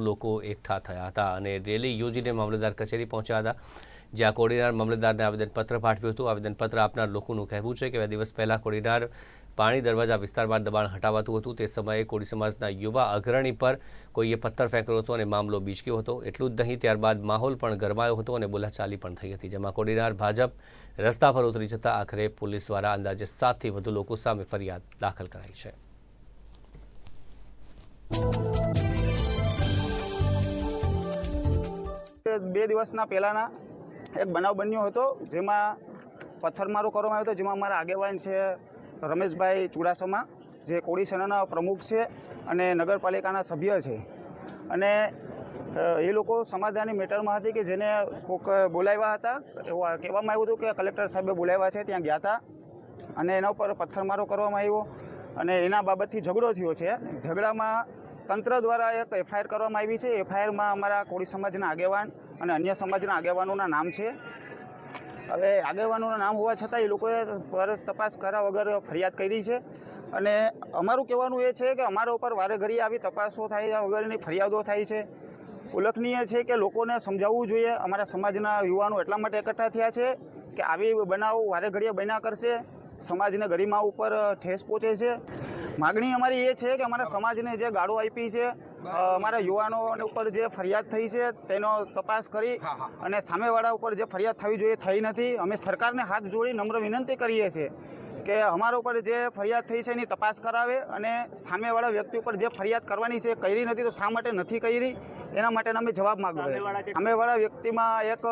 લોકો એકઠા થયા હતા અને રેલી યોજીને મામલતદાર કચેરી પહોંચ્યા હતા, જ્યાં કોડીનાર મામલતદારને આવેદનપત્ર પાઠવ્યું હતું. આવેદનપત્ર આપનાર લોકોનું કહેવું છે કે બે દિવસ પહેલા કોડીનાર પાણી દરવાજા વિસ્તારમાં દબાણ હટાવાતું હતું. તે સમયે કોળી સમાજના યુવા અગ્રણી પર કોઈએ પથ્થર ફેંક્યો હતો અને મામલો બીચક્યો હતો. એટલું જ નહીં, ત્યારબાદ માહોલ પણ ગરમાયો હતો અને બોલાચાલી પણ થઈ હતી, જેમાં કોડીનાર ભાજપ રસ્તા પર ઉતરી જતા આખરે પોલીસ દ્વારા અંદાજે સાતથી વધુ લોકો સામે ફરિયાદ દાખલ કરાઈ છે. બે દિવસના પહેલાંના એક બનાવ બન્યો હતો, જેમાં પથ્થરમારો કરવામાં આવ્યો હતો, જેમાં અમારા આગેવાન છે રમેશભાઈ ચુડાસમા, જે કોળી સેનાના પ્રમુખ છે અને નગરપાલિકાના સભ્ય છે. અને એ લોકો સમાધાનની મેટરમાં હતી કે જેને કોક બોલાવ્યા હતા કહેવામાં આવ્યું હતું કે કલેક્ટર સાહેબે બોલાવ્યા છે, ત્યાં ગયા હતા. અને એના ઉપર પથ્થરમારો કરવામાં આવ્યો. અને એના બાબતથી ઝઘડો થયો છે. ઝઘડામાં તંત્ર દ્વારા એક એફઆઈઆર કરવામાં આવી છે. એફઆઈઆરમાં અમારા કોળી સમાજના આગેવાન અને અન્ય સમાજના આગેવાનોના નામ છે. હવે આગેવાનોના નામ હોવા છતાં એ લોકોએ પરત તપાસ કર્યા વગર ફરિયાદ કરી છે. અને અમારું કહેવાનું એ છે કે અમારા ઉપર વારે ઘડી આવી તપાસો થાય વગરની ફરિયાદો થાય છે. ઉલ્લેખનીય છે કે લોકોને સમજાવવું જોઈએ. અમારા સમાજના યુવાનો એટલા માટે એકઠા થયા છે કે આવી બનાવ વારે ઘડીએ બન્યા કરશે. સમાજને ગરિમા ઉપર ઠેસ પહોંચે છે. માગણી અમારી એ છે કે અમારા સમાજને જે ગાળો આપી છે અમારા યુવાનો ઉપર જે ફરિયાદ થઈ છે તેનો તપાસ કરી અને સામેવાળા ઉપર જે ફરિયાદ થવી જોઈએ થઈ નથી. અમે સરકારને હાથ જોડી નમ્ર વિનંતી કરીએ છીએ. કે અમારા ઉપર જે ફરિયાદ થઈ છે એની તપાસ કરાવે અને સામેવાળા વ્યક્તિ ઉપર જે ફરિયાદ કરવાની છે એ કરી નથી તો શા માટે નથી કરી? એના માટે અમે જવાબ માગવા સામેવાળા વ્યક્તિમાં એક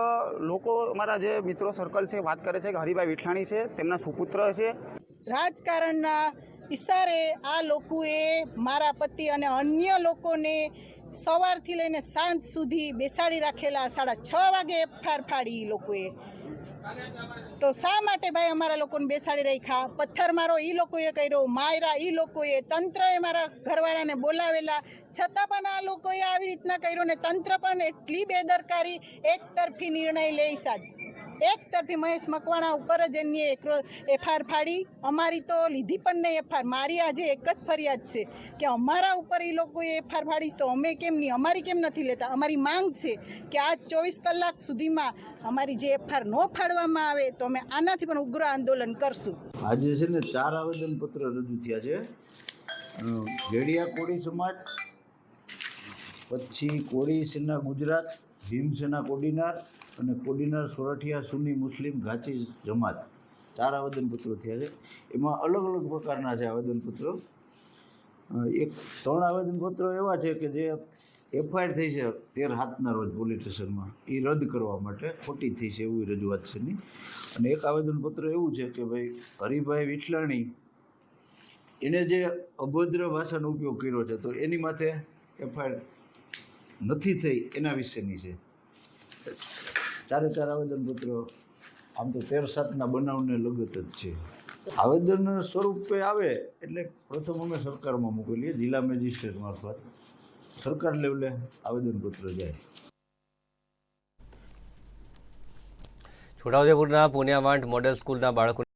લોકો અમારા જે મિત્રો સર્કલ છે વાત કરે છે કે હરિભાઈ વિઠલાણી છે તેમના સુપુત્ર છે. રાજકારણના ઇશારે આ લોકોએ મારા પતિ અને અન્ય લોકોને સવારથી લઈને સાંજ સુધી બેસાડી રાખેલા સાડા છ વાગે એફઆર ફાડી લોકોએ તો શા માટે ભાઈ અમારા લોકોને બેસાડી રાખ્યા? પથ્થર મારો એ લોકોએ કર્યો, માયરા એ લોકોએ, તંત્રએ મારા ઘરવાળાને બોલાવેલા. છતાં પણ આ લોકોએ આવી રીતના કર્યું ને તંત્ર પણ એટલી બેદરકારી એક તરફી નિર્ણય લઈ સાજ એક તરફી મહેશ મકવાણા ઉપર જ એની એફઆઈઆર ફાડી. અમારી તો લીધી પણ નહીં એફઆઈઆર મારી આજે એક જ ફરિયાદ છે કે અમારા ઉપર એ લોકોએ એફઆઈઆર ફાડીશ તો અમે કેમ નહીં? અમારી કેમ નથી લેતા? અમારી માંગ છે કે આ ચોવીસ કલાક સુધીમાં અમારી જે એફઆઈઆર ન ફાડવામાં આવે તો અમે આનાથી પણ ઉગ્ર આંદોલન કરશું. આજે છે ને ચાર આવેદનપત્ર રજૂ થયા છે. ભેડિયા કોળી સમાજ, પછી કોળી સેના ગુજરાત ભીમસેના કોડીનાર અને કોડીનાર સોરઠિયા સુન્ની મુસ્લિમ ઘાચી જમાત, ચાર આવેદનપત્રો થયા છે. એમાં અલગ અલગ પ્રકારના છે આવેદનપત્રો એક ત્રણ આવેદનપત્રો એવા છે કે જે એફઆઈઆર થઈ છે તેર હાથના રોજ પોલીસ સ્ટેશનમાં. એ રદ કરવા માટે ખોટી થઈ છે એવી રજૂઆત છે એની. અને એક આવેદનપત્ર એવું છે કે ભાઈ હરિભાઈ વિઠલાણી એણે જે અભદ્ર ભાષાનો ઉપયોગ કર્યો છે, તો એની માથે એફઆઈઆર નથી થઈ એના વિશેની છે. ચારે ચાર આવેદનપત્રો આમ તો તેર સાતના બનાવને લગત જ છે. આવેદન સ્વરૂપે આવે એટલે પ્રથમ અમે સરકારમાં મોકલીએ જિલ્લા મેજિસ્ટ્રેટ મારફત. સરકાર લેવલે આવેદનપત્ર જાય. છોટાઉદેપુરના પુણ્યાવાંટ મોડેલ સ્કૂલના બાળકો